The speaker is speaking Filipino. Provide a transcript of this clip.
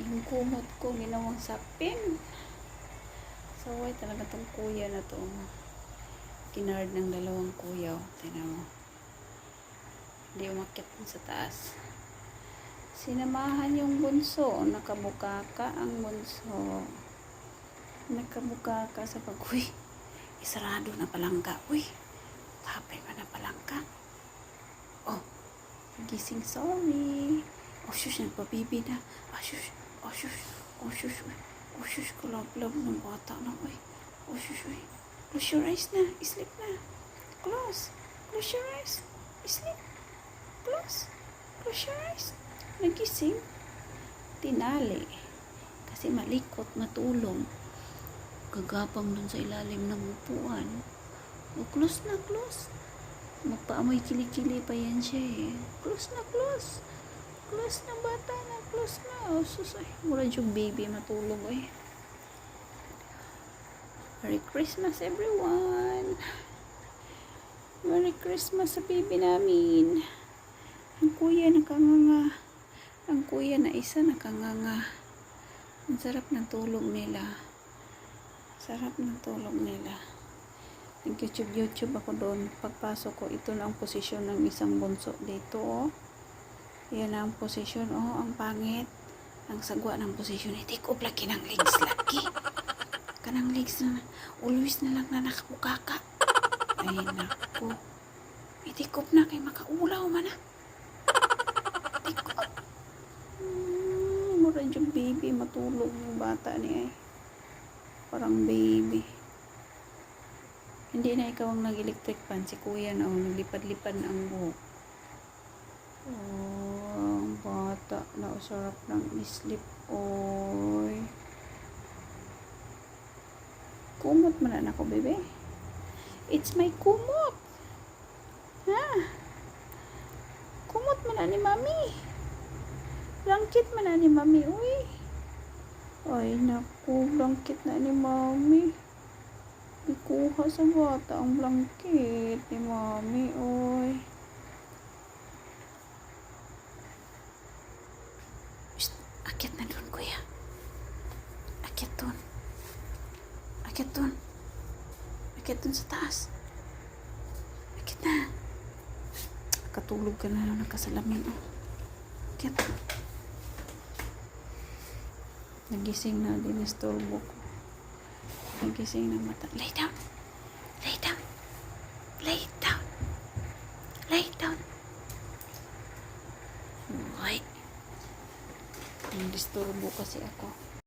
Yung kumot ko, ginawang sapin. So, why talaga tong kuya na to? Kinard ng dalawang kuya. oh. Tingnan mo. Hindi umakit sa taas. Sinamahan yung bunso. Nakabukaka ang bunso. Nakabukaka sa pag, uy, isarado na palangka. Uy, pa na palangka. Oh, gising sorry. Oh, shush, nagpabibi na. Ah, shush, oh, shush, oh, shush. Oh, shush, kalab-lab ng bata na, uy. Oh, shush, uy. Close your eyes na. Sleep na. Close. Close your eyes. Sleep. Close. Close your eyes. Nagising. Tinali. Kasi malikot, matulong. Gagapang dun sa ilalim ng upuan. O, close na, close. Magpaamoy kilikili pa yan siya eh. Close na, close. Close na bata na, close na. O, sus, ay, mura yung baby matulog eh. Merry Christmas everyone! Merry Christmas sa baby namin. Ang kuya nakanganga. Ang kuya na isa nakanganga. Ang sarap ng tulog nila. Sarap ng tulog nila. Nag-YouTube YouTube ako doon. Pagpasok ko, ito na ang posisyon ng isang bunso dito. Oh. Yan ang posisyon. Oh, ang pangit. Ang sagwa ng posisyon. Hindi ko laki ng legs laki. Kanang legs na always na lang na nakabukaka. Ay, naku. Itikop na kay makaulaw man na. Itikop. Hmm, mura yung baby. Matulog yung bata niya eh. Parang baby. Hindi na ikaw ang nag-electric fan. Si kuya na oh, naglipad-lipad na ang buhok. Oh, ang bata na sarap ng sleep. Oy. Kumot man na ako, bebe. It's my kumot. Ha? Kumot man na ni mami. Blanket man na ni mami, uy. Ay, naku, blanket na ni mami. Ikuha sa bata ang blanket ni mami, oy. Shh, akit na doon, kuya. Akit doon. Akit doon. Akit doon sa taas. Akit na. Katulog ka na lang nakasalamin, oh. Akit. Nagising na din istorbo ko. Nagising na mata. Lay down. Lay down. Lay down. Lay down. Okay. Disturbo kasi ako.